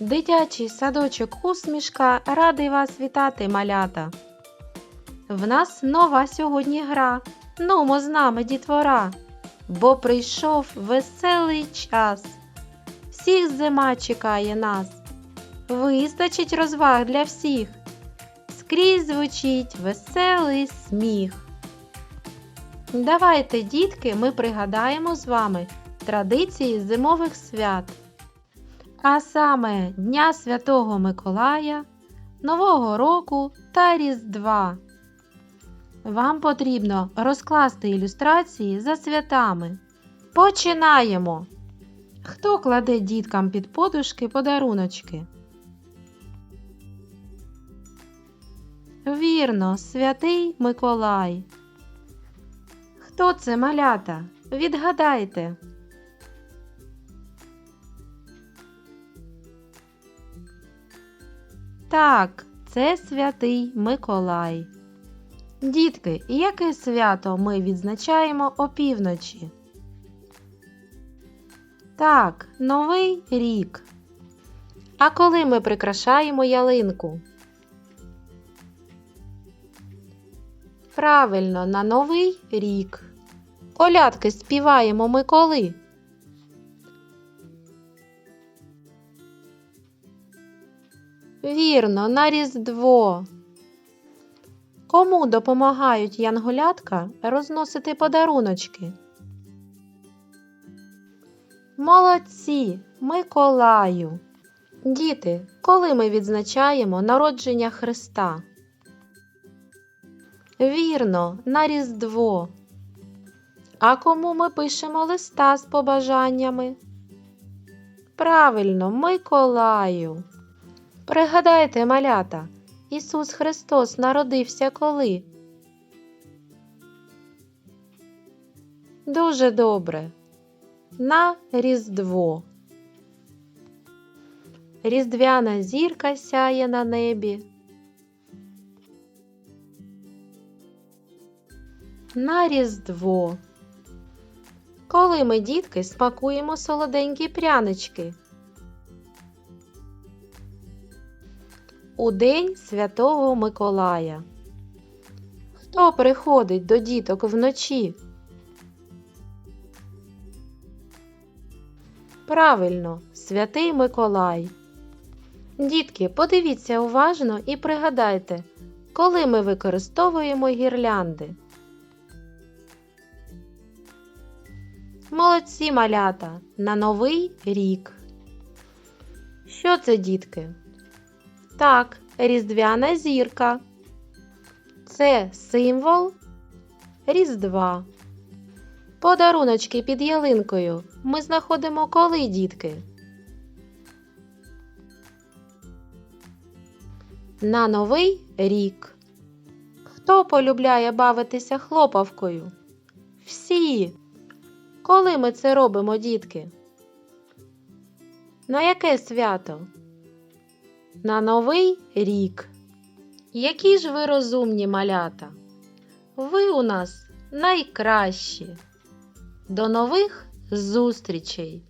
Дитячий садочок усмішка радий вас вітати, малята. В нас нова сьогодні гра. Нумо з нами дітвора, бо прийшов веселий час. Всіх зима чекає нас. Вистачить розваг для всіх. Скрізь звучить веселий сміх. Давайте, дітки, ми пригадаємо з вами традиції зимових свят. А саме Дня Святого Миколая, Нового року та Різдва. Вам потрібно розкласти ілюстрації за святами. Починаємо! Хто кладе діткам під подушки подаруночки? Вірно, святий Миколай. Хто це малята? Відгадайте. Так, це святий Миколай. Дітки, яке свято ми відзначаємо опівночі? Так, Новий рік. А коли ми прикрашаємо ялинку? Правильно, на Новий рік. Колядки співаємо ми коли? Вірно, на Різдво. Кому допомагають янголятка розносити подаруночки? Молодці, Миколаю. Діти, коли ми відзначаємо народження Христа? Вірно, на Різдво. А кому ми пишемо листа з побажаннями? Правильно, Миколаю. Пригадайте, малята, Ісус Христос народився коли? Дуже добре. На Різдво. Різдвяна зірка сяє на небі. На Різдво. Коли ми, дітки, смакуємо солоденькі прянички. У День Святого Миколая. Хто приходить до діток вночі? Правильно, святий Миколай. Дітки, подивіться уважно і пригадайте, коли ми використовуємо гірлянди. Молодці малята на новий рік. Що це, дітки? Так, різдвяна зірка. Це символ Різдва. Подаруночки під ялинкою ми знаходимо коли, дітки? На новий рік. Хто полюбляє бавитися хлопавкою? Всі. Коли ми це робимо, дітки? На яке свято? На новий рік. Які ж ви розумні малята? Ви у нас найкращі. До нових зустрічей!